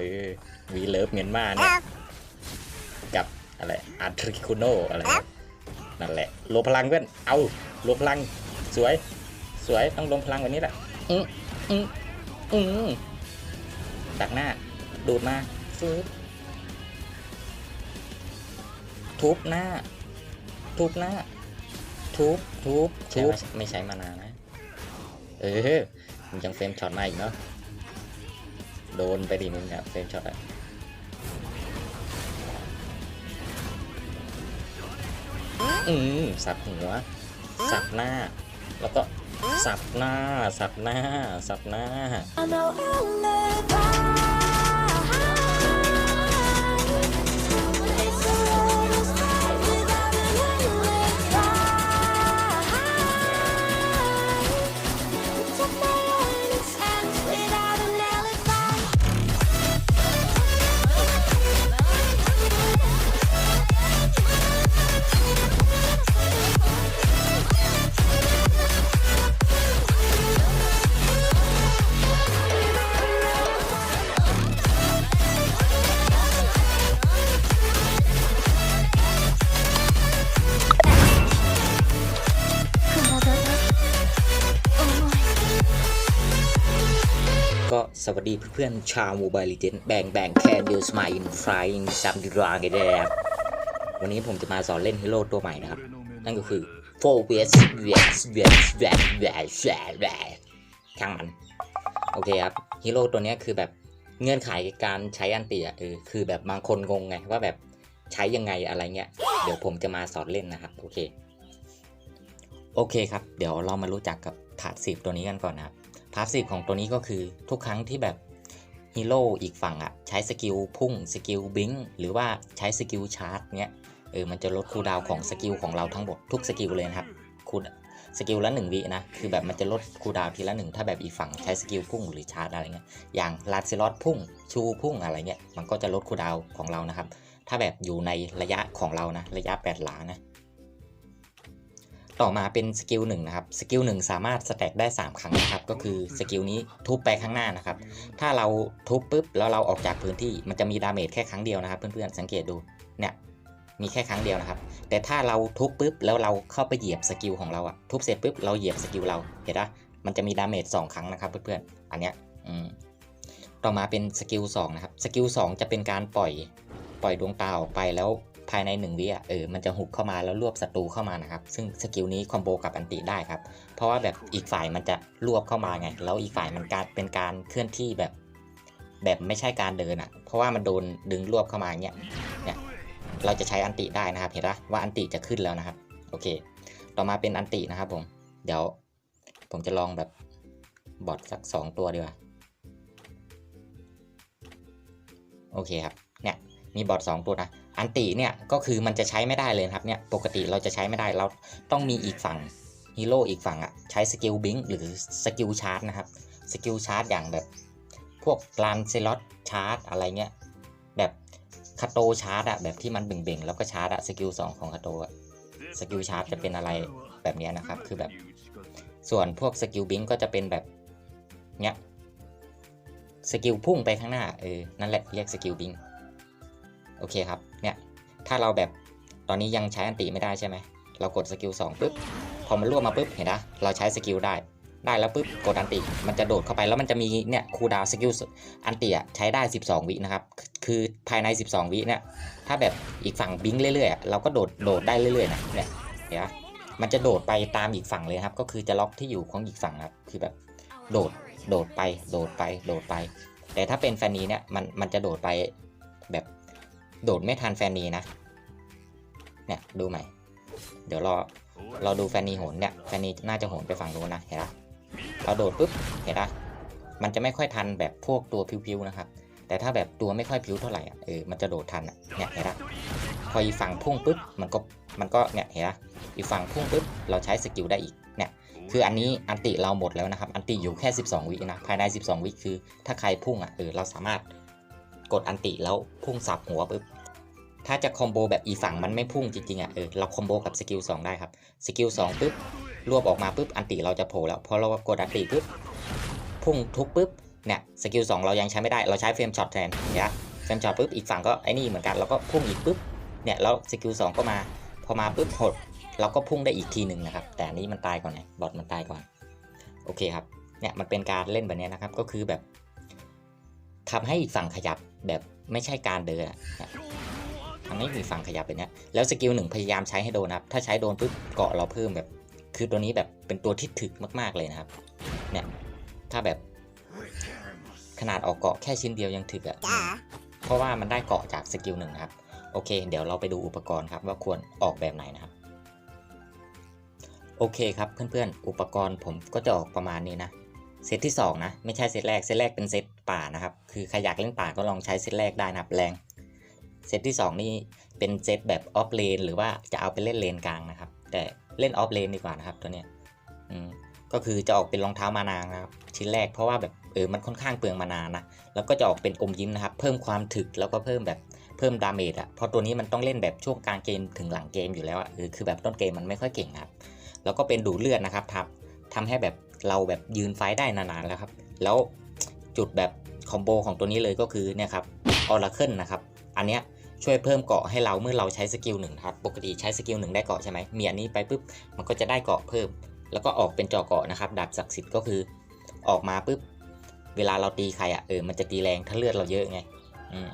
ออวีเลิฟเมียนมาเนี่ยกับอะไรอาร์ทริคุโนอะไรนะนั่นแหละรวมพลังเพื่อนเอารวมพลังสวย สวยต้องรวมพลังแบบนี้แหละอืมอืมอืมตักหน้า ดูดมาฟืบทุบหน้า ทุบหน้า ทุบทุบทุบไม่ใช้มานานนะเออ มึงยังเฟรมช็อตมาอีกเนาะ โดนไปดิมึงอะเฟรมช็อตอะอืมสับหัวสับหน้า แล้วก็สับหน้า สับหน้า สับหน้า สวัสดีเพื่อนๆชาวโมบายลิเจนแบ่งแบ่งแคนดิวสมายอินฟลายอินซัมดิราเกเดวันนี้ผมจะมาสอนเล่นฮีโร่ตัวใหม่นะครับ นั่นก็คือ4 vs vs vs vs vs vs ช่างมัน โอเคครับฮีโร่ตัวนี้คือแบบเงื่อนไขการใช้อันตียเออคือแบบบางคนงงไงว่าแบบใช้ยังไงอะไรเงี้ย เดี๋ยวผมจะมาสอนเล่นนะครับ โอเค โอเคครับ เดี๋ยวเรามารู้จักกับถาดสิบตัวนี้กันก่อนนะครับ พาสซีฟของตัวนี้ก็คือทุกครั้งที่แบบฮีโร่อีกฝั่งอะใช้สกิลพุ่งสกิลบิงหรือว่าใช้สกิลชาร์จเนี้ยเออมันจะลดคูลดาวของสกิลของเราทั้งหมดทุกสกิลเลยนะครับคูลสกิลละหนึ่งวินะคือแบบมันจะลดคูลดาวทีละหนึ่งถ้าแบบอีกฝั่งใช้สกิลพุ่งหรือชาร์จอะไรเงี้ยอย่างลาซิลอสพุ่งชูพุ่งอะไรเงี้ยมันก็จะลดคูลดาวของเรานะครับถ้าแบบอยู่ในระยะของเรานะระยะแปดหลานะ ต่อมาเป็นสกิลหนึ่งนะครับ สกิลหนึ่งสามารถสแต็กได้ 3 ครั้งนะครับ ก็คือสกิลนี้ทุบไปข้างหน้านะครับ ถ้าเราทุบปุ๊บแล้วเราออกจากพื้นที่มันจะมีดาเมจแค่ครั้งเดียวนะครับ เพื่อนๆ สังเกตดู เนี่ย มีแค่ครั้งเดียวนะครับ แต่ถ้าเราทุบปุ๊บแล้วเราเข้าไปเหยียบสกิลของเราอะทุบเสร็จปุ๊บเราเหยียบสกิลเรา เห็นปะมันจะมีดาเมจสองครั้งนะครับ เพื่อนๆ อันเนี้ยต่อมาเป็นสกิลสองนะครับ สกิลสองจะเป็นการปล่อย ปล่อยดวงตาออกไปแล้ว ภายในหนึ่งวิอะเออมันจะหุบเข้ามาแล้วรวบศัตรูเข้ามานะครับ ซึ่งสกิลนี้คอมโบกับอันติได้ครับ เพราะว่าแบบอีกฝ่ายมันจะรวบเข้ามาไง แล้วอีกฝ่ายมันการเป็นการเคลื่อนที่แบบ แบบไม่ใช่การเดินอะ เพราะว่ามันโดนดึงรวบเข้ามาอย่างเงี้ยเนี่ยเราจะใช้อันติได้นะครับ เห็นปะว่าอันติจะขึ้นแล้วนะครับ โอเค ต่อมาเป็นอันตินะครับผม เดี๋ยว ผมจะลองแบบบอทสักสองตัวดีกว่าโอเคครับเนี่ยมีบอทสองตัวนะ อันติเนี่ยก็คือมันจะใช้ไม่ได้เลยครับเนี่ยปกติเราจะใช้ไม่ได้เราต้องมีอีกฝั่งฮีโร่อีกฝั่งอะใช้สกิลบิงหรือสกิลชาร์จนะครับสกิลชาร์จอย่างแบบพวกลานเซลอตชาร์จอะไรเงี้ยแบบคาโตชาร์จอะแบบที่มันเบ่งๆแล้วก็ชาร์จอะสกิลสองของคาโตอะสกิลชาร์จจะเป็นอะไรแบบเนี้ยนะครับ คือแบบส่วนพวกสกิลบิงก็จะเป็นแบบเนี้ยสกิลพุ่งไปข้างหน้าเออนั่นแหละเรียกสกิลบิงโอเคครับ ถ้าเราแบบตอนนี้ยังใช้อันติไม่ได้ใช่ไหม เรากดสกิล2ปุ๊บ พอมันรวบมาปุ๊บเห็นนะ เราใช้สกิลได้ ได้แล้วปุ๊บกดอันติ มันจะโดดเข้าไปแล้วมันจะมีเนี่ยคูดาวสกิลอันติอะใช้ได้ 12 วินะครับ คือภายใน 12 วิเนี่ยถ้าแบบอีกฝั่งบิงเรื่อยๆเราก็โดดโดดได้เรื่อยๆนะเนี่ยเห็นปะมันจะโดดไปตามอีกฝั่งเลยครับ ก็คือจะล็อกที่อยู่ของอีกฝั่งครับ คือแบบโดด โดดไป โดดไป โดดไป แต่ถ้าเป็นแฟนนีเนี่ย มัน มันจะโดดไปแบบ โดดไม่ทันแฟนนีนะ เนี่ยดูใหม่ เดี๋ยวรอเราดูแฟนนีโหนเนี่ยแฟนนีน่าจะโหนไปฝั่งนู้นนะเห็นปะเราโดดปุ๊บเห็นปะมันจะไม่ค่อยทันแบบพวกตัวพิวๆนะครับ แต่ถ้าแบบตัวไม่ค่อยพิวเท่าไหร่อะเออมันจะโดดทันเนี่ยเห็นปะพออีฝั่งพุ่งปุ๊บมันก็มันก็เนี่ยเห็นปะอีกฝั่งพุ่งปุ๊บเราใช้สกิลได้อีกเนี่ยคืออันนี้อันติเราหมดแล้วนะครับ อันติอยู่แค่ 12 วินะภายใน 12 วิคือ ถ้าใครพุ่งอะเออเราสามารถกดอันติแล้วพุ่งสับหัวปุ๊บ ถ้าจะคอมโบแบบอีฝั่งมันไม่พุ่งจริงๆอะเออเราคอมโบกับสกิล2ได้ครับสกิล2ปุ๊บรวบออกมาปุ๊บอันติเราจะโผล่แล้วพอเรากดอันติปุ๊บพุ่งทุบปุ๊บเนี่ยสกิล2เรายังใช้ไม่ได้เราใช้เฟรมช็อตแทนเนี่ยเฟรมช็อตปุ๊บอีกฝั่งก็ไอ้นี่เหมือนกันเราก็พุ่งอีกปุ๊บเนี่ยแล้วสกิล2ก็มาพอมาปุ๊บหดเราก็พุ่งได้อีกทีหนึ่งนะครับ แต่นี้มันตายก่อนไงบอทมันตายก่อนโอเคครับเนี่ยมันเป็นการเล่นแบบนี้นะครับก็คือแบบทำให้อีกฝั่งขยับแบบไม่ใช่การเดินอะ ทำให้อีกฝั่งขยับแบบเนี้ยแล้วสกิลหนึ่งพยายามใช้ให้โดนนะครับ ถ้าใช้โดนปุ๊บเกาะเราเพิ่มแบบ คือตัวนี้แบบเป็นตัวที่ถึกมากๆเลยนะครับ เนี่ย ถ้าแบบขนาดออกเกาะแค่ชิ้นเดียวยังถึกอะ่ะ เพราะว่ามันได้เกาะจากสกิลหนึ่งนะครับ โอเค เดี๋ยวเราไปดูอุปกรณ์ครับว่าควรออกแบบไหนนะครับ โอเคครับเพื่อนๆ อุปกรณ์ผมก็จะออกประมาณนี้นะเซตที่2นะไม่ใช่เซตแรกเซตแรกเป็นเซตป่านะครับ คือใครอยากเล่นป่าก็ลองใช้เซตแรกได้นะครับแรง เซตที่ 2 นี่เป็นเซตแบบออฟเลนหรือว่าจะเอาไปเล่นเลนกลางนะครับ แต่เล่นออฟเลนดีกว่านะครับตัวเนี้ยก็คือจะออกเป็นรองเท้ามานานะครับชิ้นแรกเพราะว่าแบบเออมันค่อนข้างเปลืองมานานะแล้วก็จะออกเป็นอมยิ้มนะครับ เพิ่มความถึกแล้วก็เพิ่มแบบเพิ่มดาเมจอะเพราะตัวนี้มันต้องเล่นแบบช่วงกลางเกมถึงหลังเกมอยู่แล้วอะเออคือแบบต้นเกมมันไม่ค่อยเก่งครับแล้วก็เป็นดูเลือดนะครับทับทำให้แบบเราแบบยืนไฟได้นานๆแล้วครับ แล้วจุดแบบคอมโบของตัวนี้เลยก็คือเนี่ยครับออร์เคิลนะครับ อันเนี้ยช่วยเพิ่มเกาะให้เราเมื่อเราใช้สกิลหนึ่งครับ ปกติใช้สกิลหนึ่งได้เกาะใช่ไหมมีอันนี้ไปปุ๊บมันก็จะได้เกาะเพิ่ม แล้วก็ออกเป็นจอเกาะนะครับดาบศักดิ์สิทธิ์ก็คือออกมาปุ๊บเวลาเราตีใครอะเออมันจะตีแรงถ้าเลือดเราเยอะไงอืม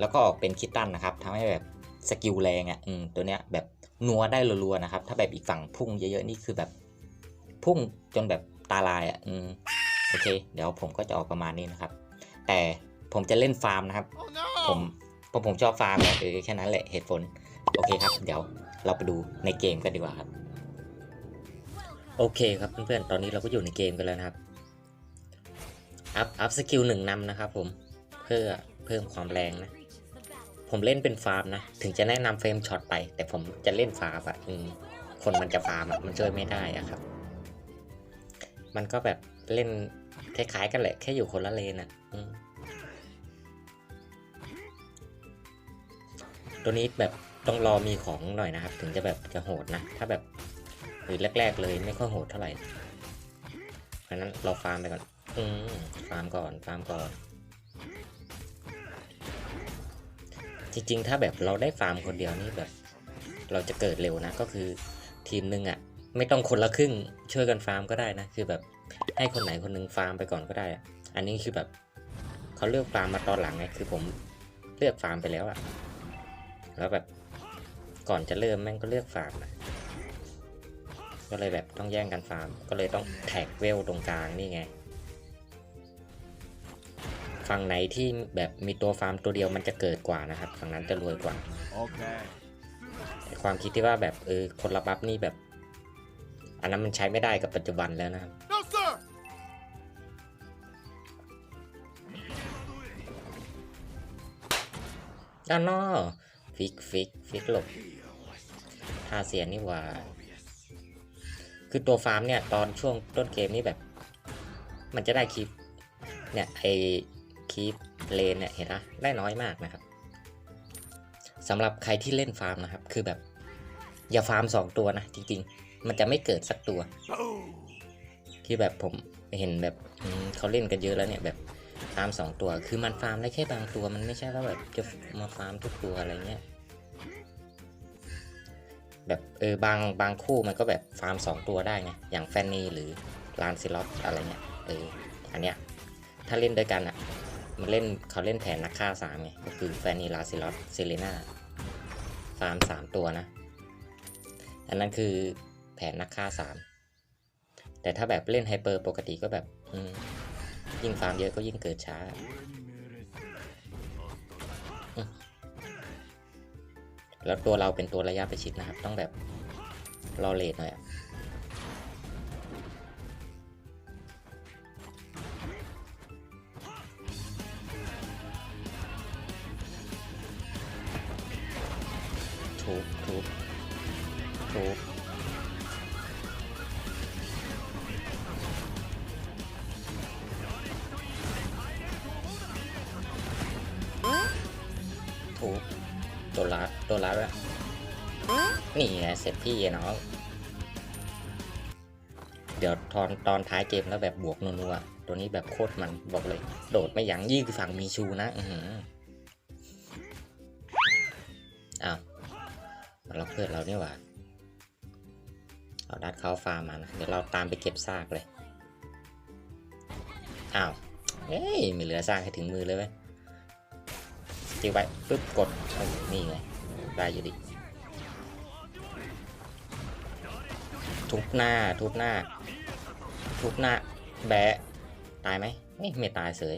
แล้วก็ออกเป็นคิตตันนะครับทำให้แบบสกิลแรงอะอืมตัวเนี้ยแบบนัวได้รัวๆนะครับ ถ้าแบบอีกฝั่งพุ่งเยอะๆนี่คือแบบพุ่งจนแบบตาลายอะอืมโอเค เดี๋ยวผมก็จะออกประมาณนี้นะครับ แต่ผมจะเล่นฟาร์มนะครับผม เพราะผมชอบฟาร์มเออแค่นั้นแหละเหตุผล โอเคครับ เดี๋ยวเราไปดูในเกมกันดีกว่าครับ โอเคครับเพื่อนๆ ตอนนี้เราก็อยู่ในเกมกันแล้วนะครับ อัพ อัพสกิลหนึ่งนำนะครับผม เพื่อเพิ่มความแรงนะ ผมเล่นเป็นฟาร์มนะ ถึงจะแนะนำเฟรมช็อตไป แต่ผมจะเล่นฟาร์มอะคนมันจะฟาร์มอะมันช่วยไม่ได้อะครับ มันก็แบบเล่นคล้ายๆกันแหละ แค่อยู่คนละเลนอะ ตัวนี้แบบต้องรอมีของหน่อยนะครับ ถึงจะแบบจะโหดนะ ถ้าแบบหรือแรก ๆ เลยไม่ค่อยโหดเท่าไหร่เพราะนั้นเราฟาร์มไปก่อน อืมฟาร์มก่อนฟาร์มก่อน จริงๆ ถ้าแบบเราได้ฟาร์มคนเดียวนี่แบบ เราจะเกิดเร็วนะ ก็คือทีมหนึ่งอะ ไม่ต้องคนละครึ่งช่วยกันฟาร์มก็ได้นะ คือแบบให้คนไหนคนหนึงฟาร์มไปก่อนก็ได้อะอันนี้คือแบบเขาเลือกฟาร์มมาตอนหลังไงคือผมเลือกฟาร์มไปแล้วอะ แล้วแบบก่อนจะเริ่มแม่งก็เลือกฟาร์มอะก็เลยแบบต้องแย่งกันฟาร์ม ก็เลยต้องแท็กเวลตรงกลางนี่ไง ฝั่งไหนที่แบบมีตัวฟาร์มตัวเดียวมันจะเกิดกว่านะครับ ฝั่งนั้นจะรวยกว่า Okay. แต่ความคิดที่ว่าแบบเออคนละบัฟนี่แบบ อันนั้นมันใช้ไม่ได้กับปัจจุบันแล้วนะครับ No, sir. ด้านนอก ฟิกฟิกฟิกหลบท่าเสียนี่หว่า คือตัวฟาร์มเนี่ย ตอนช่วงต้นเกมนี่แบบ มันจะได้คลิป เนี่ยไอคลิปเลนเนี่ยเห็นปะได้น้อยมากนะครับสำหรับใครที่เล่นฟาร์มนะครับ คือแบบ อย่าฟาร์มสองตัวนะจริงๆ มันจะไม่เกิดสักตัว ที่แบบผมเห็นแบบเขาเล่นกันเยอะแล้วเนี่ยแบบ ฟาร์มสองตัว คือมันฟาร์มได้แค่บางตัวมันไม่ใช่ว่าแบบจะมาฟาร์มทุกตัวอะไรเงี้ย แบบเออบางบางคู่มันก็แบบฟาร์มสองตัวได้ไง อย่างแฟนนี่หรือลานซิลอตอะไรเงี้ย เออ อันเนี้ย ถ้าเล่นด้วยกันอะ มันเล่นเขาเล่นแผนนักฆ่าสามไง ก็คือแฟนนี่ลาซิลอตเซเลนาฟาร์มสามตัวนะ อันนั้นคือแผนนักฆ่าสาม แต่ถ้าแบบเล่นไฮเปอร์ปกติก็แบบ อืม ยิ่งฟาร์มเยอะก็ยิ่งเกิดช้าแล้วตัวเราเป็นตัวระยะประชิดนะครับ ต้องแบบรอเลทหน่อยอะทุบทุบทุบ ถูกตัวรัดตัวรัดอะนี่ไงเสร็จพี่น้องเดี๋ยวตอนตอนท้ายเกมแล้วแบบบวกนัวๆตัวนี้แบบโคตรมันบอกเลย โดดไม่ยั้งยี่คือฝั่งมีชูนะอือหืออ้าวมันเราเพื่อนเรานี่หว่าเอาดัดเข้าฟาร์มมานะเดี๋ยวเราตามไปเก็บซากเลยอ้าวเฮ้ยม่เหลือซากให้ถึงมือเลยเว้ย สกิลไปปึ๊บกดนี่ไงได้อยู่ดิทุบหน้าทุบหน้า ทุบหน้า แบะตายไหมเอ้ยไม่ตายเสย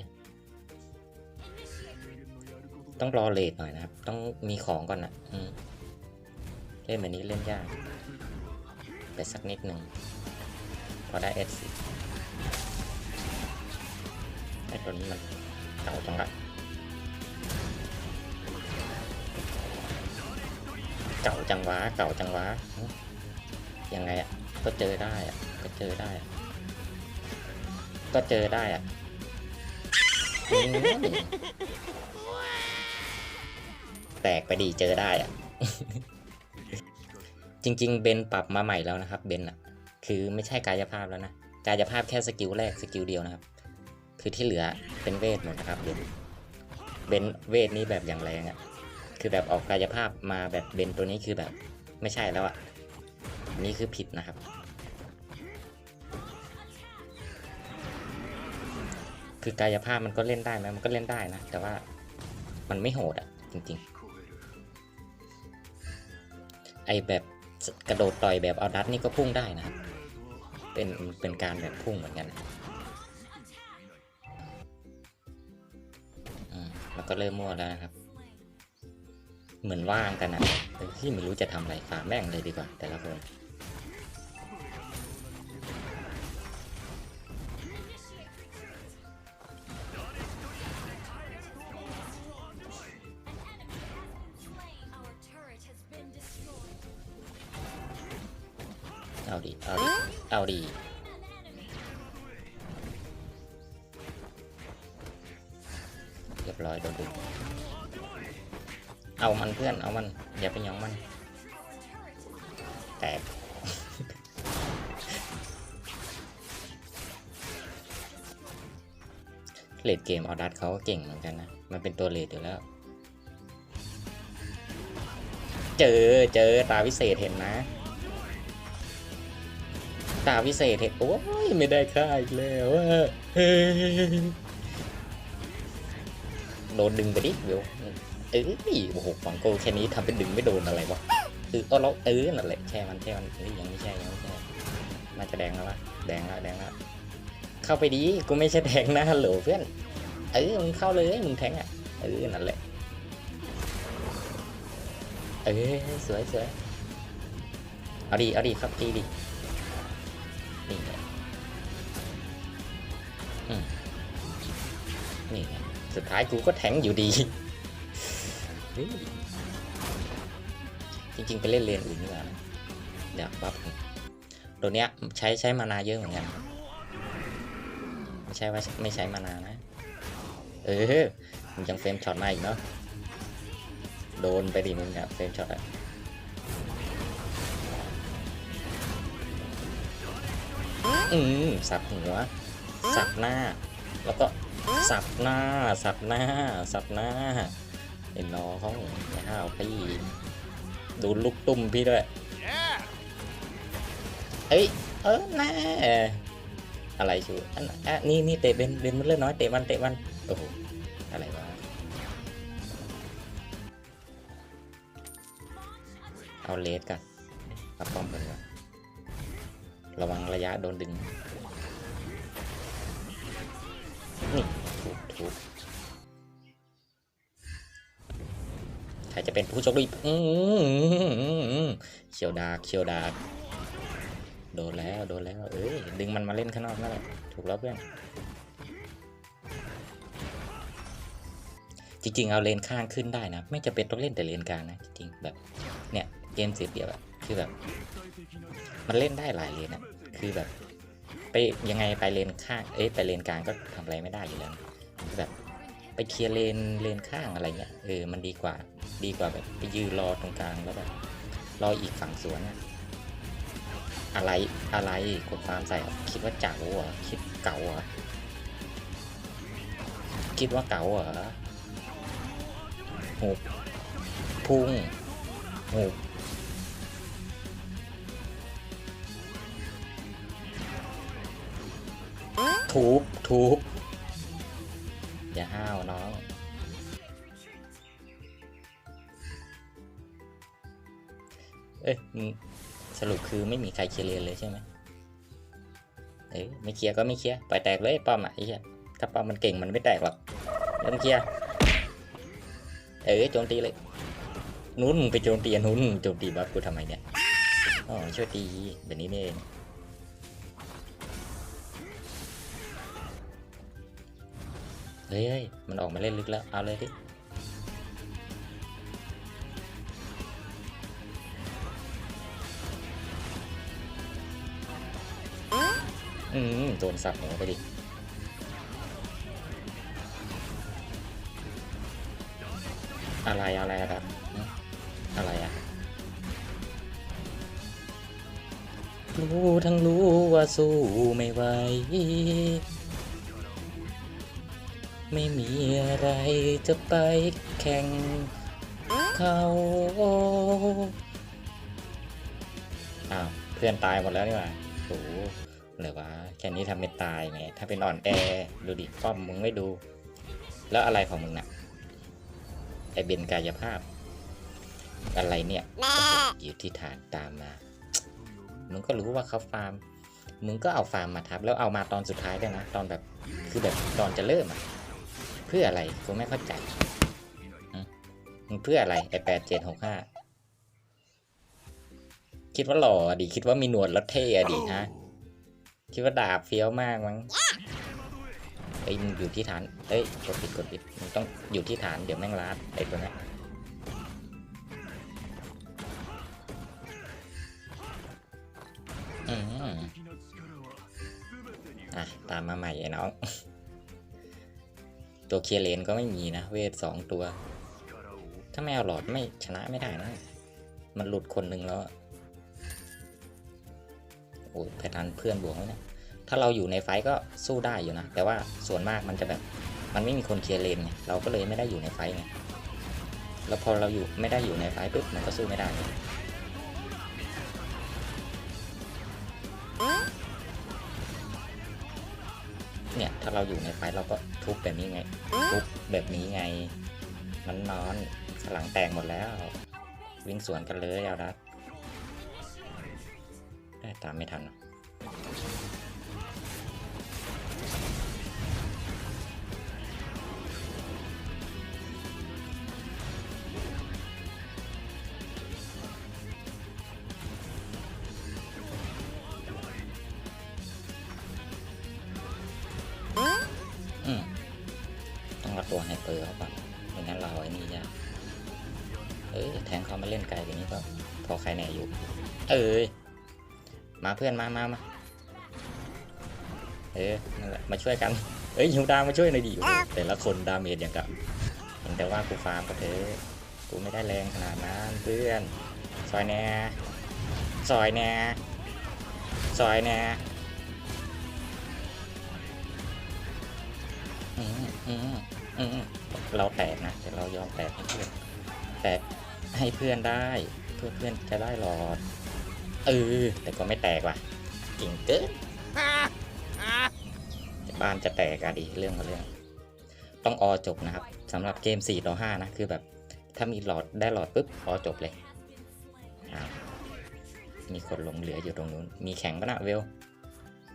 ต้องรอเลทหน่อยนะครับ ต้องมีของก่อนนะเล่นแบบนี้เล่นยากไปสักนิดหนึ่งพอได้เอสไอ้ตัวนี้มันเก่าจังละ เก่าจังวะเก่าจังวะยังไงอะก็เจอได้อะก็เจอได้อะก็เจอได้อะแตกไปดีเจอได้อะ จริง ๆ เบนปรับมาใหม่แล้วนะครับ เบนอะ คือไม่ใช่กายภาพแล้วนะกายภาพแค่สกิลแรกสกิลเดียวนะครับ คือที่เหลือเป็นเวทหมดนะครับเบนเบนเวทนี้แบบอย่างแรงอะ คือแบบออกกายภาพมาแบบเบนตัวนี้คือแบบไม่ใช่แล้วอะ่ะนี่คือผิดนะครับ คือกายภาพมันก็เล่นได้ไหมมันก็เล่นได้นะ แต่ว่ามันไม่โหดอะ่ะจริงๆ ไอแบบกระโดดต่อยแบบเอาดัดนี่ก็พุ่งได้นะ เป็นเป็นการแบบพุ่งเหมือนกันแล้วก็เริ่มมั่วแล้วนะครับ เหมือนว่างกันนะเออที่ไม่รู้จะทำอะไรฝาแม่งเลยดีกว่า แต่ละคน เขาก็เก่งเหมือนกันนะ มันเป็นตัวเลดอยู่แล้ว เจอเจอตาวิเศษเห็นนะ ตาวิเศษเห็น โอ้ยไม่ได้ค่าอีกแล้วเฮ้โดนดึงไปดิเดี๋ยวเอ้ยโอ้โหฟังโกแค่นี้ทำเป็นดึงไม่โดนอะไรวะเออเอาเออนั่นแหละแช่มันแช่มันเฮ้ยยังไม่ใช่ยังไม่ใช่น่าจะแดงแล้ววะแดงแล้วแดงแล้วเข้าไปดีกูไม่ใช่แทงนะฮัลโหลเพื่อน เออมึงเข้าเลยมึงแทงอะเออนั่นแหละเออสวยสวยเอาดีเอาดีครับตีดินี่ไงอืมนี่ไงสุดท้ายกูก็แทงอยู่ดี จริงๆ ไปเล่นเลนอื่นดีกว่านะเดี๋ยวบัฟตัวเนี้ยใช้ใช้มานาเยอะเหมือนกัน ไม่ใช่ว่าไม่ใช้มานานะ เออมึงยังเฟรมช็อตมาอีกเนาะโดนไปดิมึงอะเฟรมช็อตอะอืมสับหัวสับหน้า แล้วก็สับหน้า สับหน้า สับหน้าเห็นน้องอย่าห้าวพี่ดูลูกตุ้มพี่ด้วยเอ้ยเออแน่อะไรชูอันอะนี่นี่เตะเบนเบนมันเลือดน้อยเตะมันเตะมัน โอ้โห อะไรวะ เอาเลสกันเอาป้อมกันก่อนระวังระยะโดนดึง นี่ถูกถูกใครจะเป็นผู้โชคดีอื้อหือเชียวดาเชียวดาโดนแล้ว โดนแล้ว เอ้ย ดึงมันมาเล่นข้างนอกนั่นแหละ ถูกแล้วเพื่อน จริงๆ เอาเลนข้างขึ้นได้นะ ไม่จะเป็นต้องเล่นแต่เลนกลางนะจริงๆแบบเนี่ยเกมสิบเดียวอะคือแบบ มันเล่นได้หลายเลนอะคือแบบ ไปยังไงไปเลนข้างเอ้ยไปเลนกลางก็ทำอะไรไม่ได้อยู่แล้วแบบไปเคลียร์เลนเลนข้างอะไรเงี้ยเออมันดีกว่าดีกว่าแบบไปยืนรอตรงกลางแล้วแบบรออีกฝั่งสวนอะอะไรอะไรกดฟาร์มใส่คิดว่าเจ๋าเหรอคิดเก่าเหรอคิดว่าเก๋าเหรอ หุบพุงหุบทุบทุบอย่าห้าวน้องเอ้ยสรุปคือไม่มีใครเคลียร์เลยใช่ไหมเอ้ยไม่เคลียร์ก็ไม่เคลียร์ปล่อยแตกเลยป้อมอะไอ้เหี้ยถ้าป้อมมันเก่งมันไม่แตกหรอกเริ่มเคลียร์ เอ้ยโจมตีเลยนู้นมึงไปโจมตีอันนู้นโจมตีบัฟกูทำไมเนี่ยอ๋อช่วยตีแบบนี้นี่เองเฮ้ยเฮ้ยมันออกมาเล่นลึกแล้วเอาเลยดิอืมโดนสับหัวไปดิ อะไรอะไรอะครับอะไรอะรู้ทั้งรู้ว่าสู้ไม่ไหว ไม่มีอะไรจะไปแข่งเขาอ้าวเพื่อนตายหมดแล้วนี่หว่าโอ้โหหรือว่าแค่นี้ทำเป็นตายไง ถ้าเป็นอ่อนแอ ดูดิป้อมมึงไม่ดู แล้วอะไรของมึงน่ะ ไอเบนกายภาพ อะไรเนี่ยโอ้โหอยู่ที่ฐานตามมา มึงก็รู้ว่าเขาฟาร์ม มึงก็เอาฟาร์มมาทับ แล้วเอามาตอนสุดท้ายด้วยนะ ตอนแบบ คือแบบตอนจะเริ่มอะเพื่ออะไรกูไม่เข้าใจหึมึงเพื่ออะไรไอแปดเจ็ดหกห้า คิดว่าหล่ออะดิคิดว่ามีหนวดแล้วเท่อะดิฮะ คิดว่าดาบเฟี้ยวมากมั้ง เอ้ยมึงอยู่ที่ฐาน เอ้ยกดผิดกดผิดมึงต้องอยู่ที่ฐานเดี๋ยวแม่งลัดไอ้ตัวนี้อะตามมาใหม่ไอ้น้อง ตัวเคียเลนก็ไม่มีนะ เวทสองตัว ถ้าไม่เอาหลอดไม่ชนะไม่ได้นะ มันหลุดคนหนึ่งแล้ว โอ้ยแพทันเพื่อนบวกไหมเนี่ย ถ้าเราอยู่ในไฟก็สู้ได้อยู่นะ แต่ว่าส่วนมากมันจะแบบมันไม่มีคนเคลียร์เลนไงเราก็เลยไม่ได้อยู่ในไฟไงแล้วพอเราอยู่ไม่ได้อยู่ในไฟปุ๊บมันก็สู้ไม่ได้เนี่ยถ้าเราอยู่ในไฟเราก็ทุบแบบนี้ไง ทุบแบบนี้ไงมันนอนขางหลังแตกหมดแล้ว วิ่งสวนกันเลยเอาดัดได้ตามไม่ทันหรอก เอ้ยมาเพื่อนมามามาเออนั่นแหละมาช่วยกันเอ้ยฮิวดามาช่วยหน่อยดิแต่ละคนดาเมจอย่างกับเห็นแต่ว่ากูฟาร์มก็เถอะกูไม่ได้แรงขนาดนั้นเพื่อนซอยแน่ซอยแน่ซอยแน่อืมอืมอืมเราแตกนะแต่เรายอมแตกให้เพื่อนแตกให้เพื่อนได้เพื่อเพื่อนจะได้หลอด เออ แต่ก็ไม่แตกว่ะเก่งเกินบ้านจะแตกอะดิเรื่องของเรื่อง ต้องออจบนะครับสำหรับเกม4ต่อ5นะ คือแบบ ถ้ามีหลอดได้หลอดปุ๊บออจบเลย มีคนหลงเหลืออยู่ตรงนู้น มีแข่งปะนะเวล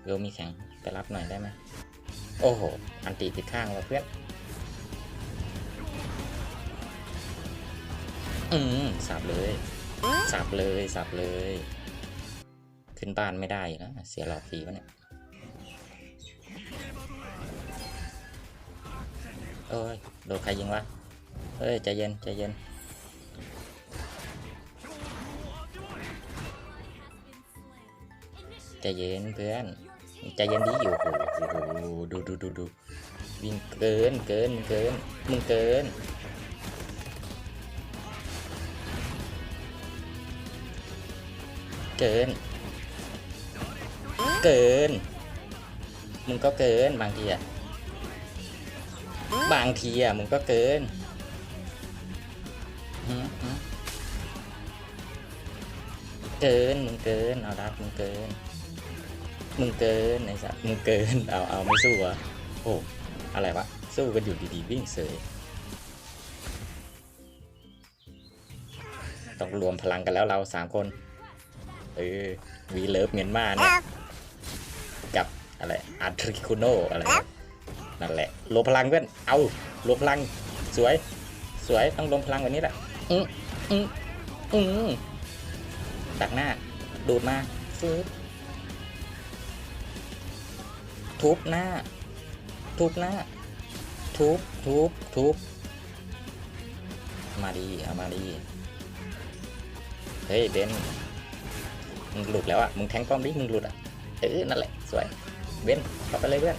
เวลมีแข่งไปรับหน่อยได้ไหม โอ้โห อันตีผิดข้างว่ะเพื่อน อืมสับเลย สับเลย สับเลย ขึ้นบ้านไม่ได้นะเสียหลอดฟรีวะเนี่ยเอ้ยโดนใครยิงวะเอ้ยใจเย็นใจเย็นใจเย็นเพื่อนใจเย็นดีอยู่โอ้โหดูดูดูดูวิ่งเกินเกินมึงเกินมึงเกินเกิน เกิน มึงก็เกินบางทีอะบางทีอะมึงก็เกินเกินมึงเกินเอาดักมึงเกิน มึงเกินไอ้สัสมึงเกินเอาเอาไม่สู้อะโอ้อะไรวะสู้กันอยู่ดีๆวิ่งเสยต้องรวมพลังกันแล้วเราสามคน เออวีเลิฟเมียนมาเนี่ย อะไรอาร์ทริคุโนอะไรนั่นแหละรวมพลังเพื่อนเอารวมพลังสวย สวยต้องรวมพลังแบบนี้แหละอืมอืมอืมดักหน้า ดูดมาฟืดทุบหน้า ทุบหน้า ทุบทุบทุบมาดีเอามาดีเฮ้ยเบนมึงหลุดแล้วอะมึงแทงป้อมดิมึงหลุดอะเออนั่นแหละสวย เบนเข้าไปเลยเพื่อน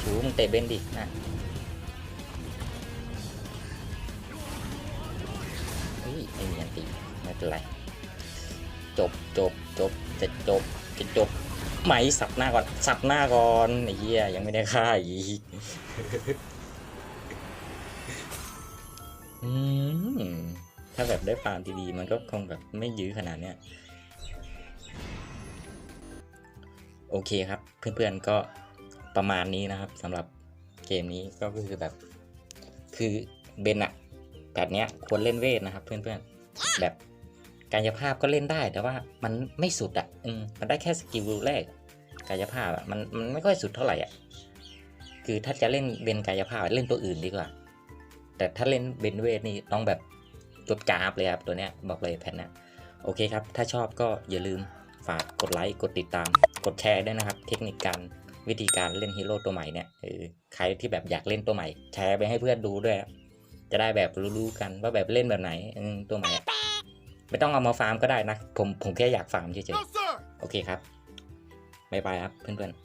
ถูมึงเตะเบนดินะเฮ้ยไอ้เมียนตีไม่เป็นไร จบจบจบจะจบจะจบไหมสับหน้าก่อน สับหน้าก่อนไอ้เหี้ยยังไม่ได้ฆ่าอีกอืมถ้าแบบได้ฟาร์มดีๆมันก็คงแบบไม่ยื้อขนาดเนี้ย โอเคครับ เพื่อนๆก็ประมาณนี้นะครับสำหรับเกมนี้ก็คือแบบ คือเบนอะแบบเนี้ยควรเล่นเวทนะครับ เพื่อนๆแบบกายภาพก็เล่นได้แต่ว่ามันไม่สุดอะอืมมันได้แค่สกิลแรก กายภาพอะมันมันไม่ค่อยสุดเท่าไหร่อะคือถ้าจะเล่นเบนกายภาพเล่นตัวอื่นดีกว่า แต่ถ้าเล่นเบนเวทนี่ต้องแบบตัวกราฟเลยครับตัวเนี้ยบอกเลยแพทนะโอเคครับ ถ้าชอบก็อย่าลืม ฝากกดไลค์กดติดตาม กดแชร์ด้วยนะครับ เทคนิคการวิธีการเล่นฮีโร่ตัวใหม่เนี่ยเออใครที่แบบอยากเล่นตัวใหม่ แชร์ไปให้เพื่อนดูด้วยครับจะได้แบบรู้ๆกันว่าแบบเล่นแบบไหนอืมตัวใหม่อะไม่ต้องเอามาฟาร์มก็ได้นะ ผมผมแค่อยากฟาร์มเฉย No, sir. ๆโอเคครับบ๊ายบายครับเพื่อนๆ